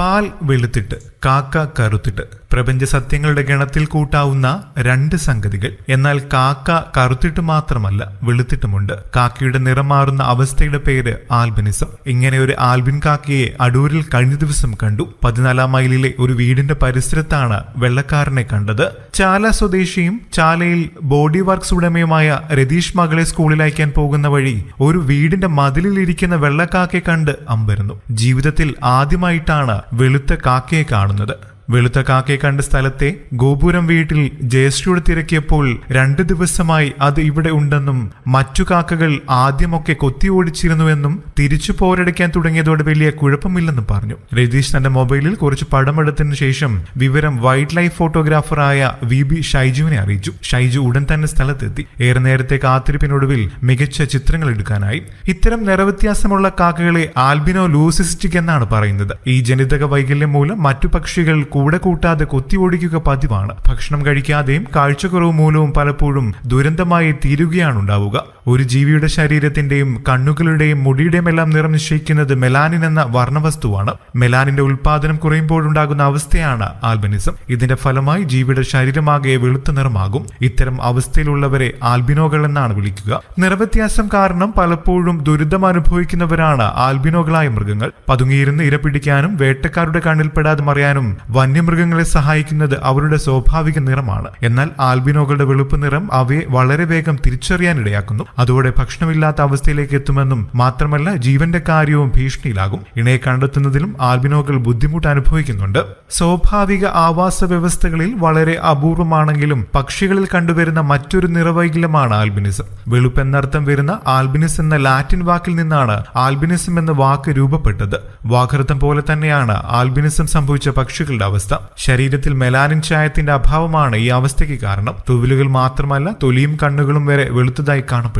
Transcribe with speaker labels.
Speaker 1: പാൽ വെളുത്തിട്ട് കാക്ക കറുത്തിട്ട്. പ്രപഞ്ച സത്യങ്ങളുടെ ഗണത്തിൽ കൂട്ടാവുന്ന രണ്ട് സംഗതികൾ. എന്നാൽ കാക്ക കറുത്തിട്ട് മാത്രമല്ല വെളുത്തിട്ടുമുണ്ട്. കാക്കയുടെ നിറം മാറുന്ന അവസ്ഥയുടെ പേര് ആൽബിനിസം. ഇങ്ങനെ ഒരു ആൽബിൻ കാക്കയെ അടൂരിൽ കഴിഞ്ഞ ദിവസം കണ്ടു. പതിനാലാം മൈലിലെ ഒരു വീടിന്റെ പരിസരത്താണ് വെള്ളക്കാരനെ കണ്ടത്. ചാല സ്വദേശിയും ചാലയിൽ ബോഡി വർക്ക്സ് ഉടമയുമായ രതീഷ് മകളെ സ്കൂളിൽ അയക്കാൻ പോകുന്ന വഴി ഒരു വീടിന്റെ മതിലിൽ ഇരിക്കുന്ന വെള്ളക്കാക്കയെ കണ്ട് അമ്പരുന്നു. ജീവിതത്തിൽ ആദ്യമായിട്ടാണ് വെളുത്ത കാക്കയെ കാണുന്നത്. വെളുത്ത കാക്കയെ കണ്ട സ്ഥലത്തെ ഗോപുരം വീട്ടിൽ ജയശ്രീയോട് തിരക്കിയപ്പോൾ രണ്ടു ദിവസമായി അത് ഇവിടെ ഉണ്ടെന്നും മറ്റു കാക്കകൾ ആദ്യമൊക്കെ കൊത്തി ഓടിച്ചിരുന്നുവെന്നും തിരിച്ചു പോരടിക്കാൻ തുടങ്ങിയതോടെ വലിയ കുഴപ്പമില്ലെന്നും പറഞ്ഞു. രതീഷ് തന്റെ മൊബൈലിൽ കുറച്ച് പടമെടുത്തതിനു ശേഷം വിവരം വൈൽഡ് ലൈഫ് ഫോട്ടോഗ്രാഫറായ വി ബി ഷൈജുവിനെ അറിയിച്ചു. ഷൈജു ഉടൻ തന്നെ സ്ഥലത്തെത്തി. ഏറെ നേരത്തെ കാത്തിരിപ്പിനൊടുവിൽ മികച്ച ചിത്രങ്ങൾ എടുക്കാനായി. ഇത്തരം നിറവ്യത്യാസമുള്ള കാക്കകളെ ആൽബിനോ ലൂസിസ്റ്റിക് എന്നാണ് പറയുന്നത്. ഈ ജനിതക വൈകല്യം മൂലം മറ്റു പക്ഷികൾ കൂടെ കൂട്ടാതെ കൊത്തി ഓടിക്കുക പതിവാണ്. ഭക്ഷണം കഴിക്കാതെയും കാഴ്ചക്കുറവ് മൂലവും പലപ്പോഴും ദുരന്തമായി തീരുകയാണ് ഉണ്ടാവുക ഒരു ജീവിയുടെ ശരീരത്തിന്റെയും കണ്ണുകളുടെയും മുടിയുടെയും എല്ലാം നിറം നിശ്ചയിക്കുന്നത് മെലാനിൻ എന്ന വർണവസ്തുവാണ്. മെലാനിന്റെ ഉൽപാദനം കുറയുമ്പോഴുണ്ടാകുന്ന അവസ്ഥയാണ് ആൽബിനിസം. ഇതിന്റെ ഫലമായി ജീവിയുടെ ശരീരമാകെ വെളുത്ത നിറമാകും. ഇത്തരം അവസ്ഥയിലുള്ളവരെ ആൽബിനോകൾ എന്നാണ് വിളിക്കുക. നിറവ്യത്യാസം കാരണം പലപ്പോഴും ദുരിതം അനുഭവിക്കുന്നവരാണ് ആൽബിനോകളായ മൃഗങ്ങൾ. പതുങ്ങിയിരുന്ന് ഇര പിടിക്കാനും വേട്ടക്കാരുടെ കണ്ണിൽപ്പെടാതെ മറിയാനും വന്യമൃഗങ്ങളെ സഹായിക്കുന്നത് അവരുടെ സ്വാഭാവിക നിറമാണ്. എന്നാൽ ആൽബിനോകളുടെ വെളുപ്പ് നിറം അവയെ വളരെ വേഗം തിരിച്ചറിയാനിടയാക്കുന്നു അതോടെ ഭക്ഷണമില്ലാത്ത അവസ്ഥയിലേക്ക് എത്തുമെന്നും മാത്രമല്ല ജീവന്റെ കാര്യവും ഭീഷണിയിലാകും. ഇണയെ കണ്ടെത്തുന്നതിലും ആൽബിനോകൾ ബുദ്ധിമുട്ട് അനുഭവിക്കുന്നുണ്ട്. സ്വാഭാവിക ആവാസ വ്യവസ്ഥകളിൽ വളരെ അപൂർവമാണെങ്കിലും പക്ഷികളിൽ കണ്ടുവരുന്ന മറ്റൊരു നിറവൈകല്യമാണ് ആൽബിനിസം. വെളുപ്പെന്നർത്ഥം വരുന്ന ആൽബിനിസ് എന്ന ലാറ്റിൻ വാക്കിൽ നിന്നാണ് ആൽബിനിസം എന്ന വാക്ക് രൂപപ്പെട്ടത്. വാകൃതം പോലെ തന്നെയാണ് ആൽബിനിസം സംഭവിച്ച പക്ഷികളുടെ അവസ്ഥ. ശരീരത്തിൽ മെലാനിൻ ചായത്തിന്റെ അഭാവമാണ് ഈ അവസ്ഥയ്ക്ക് കാരണം. തൊവിലുകൾ മാത്രമല്ല തൊലിയും കണ്ണുകളും വരെ വെളുത്തതായി കാണപ്പെടും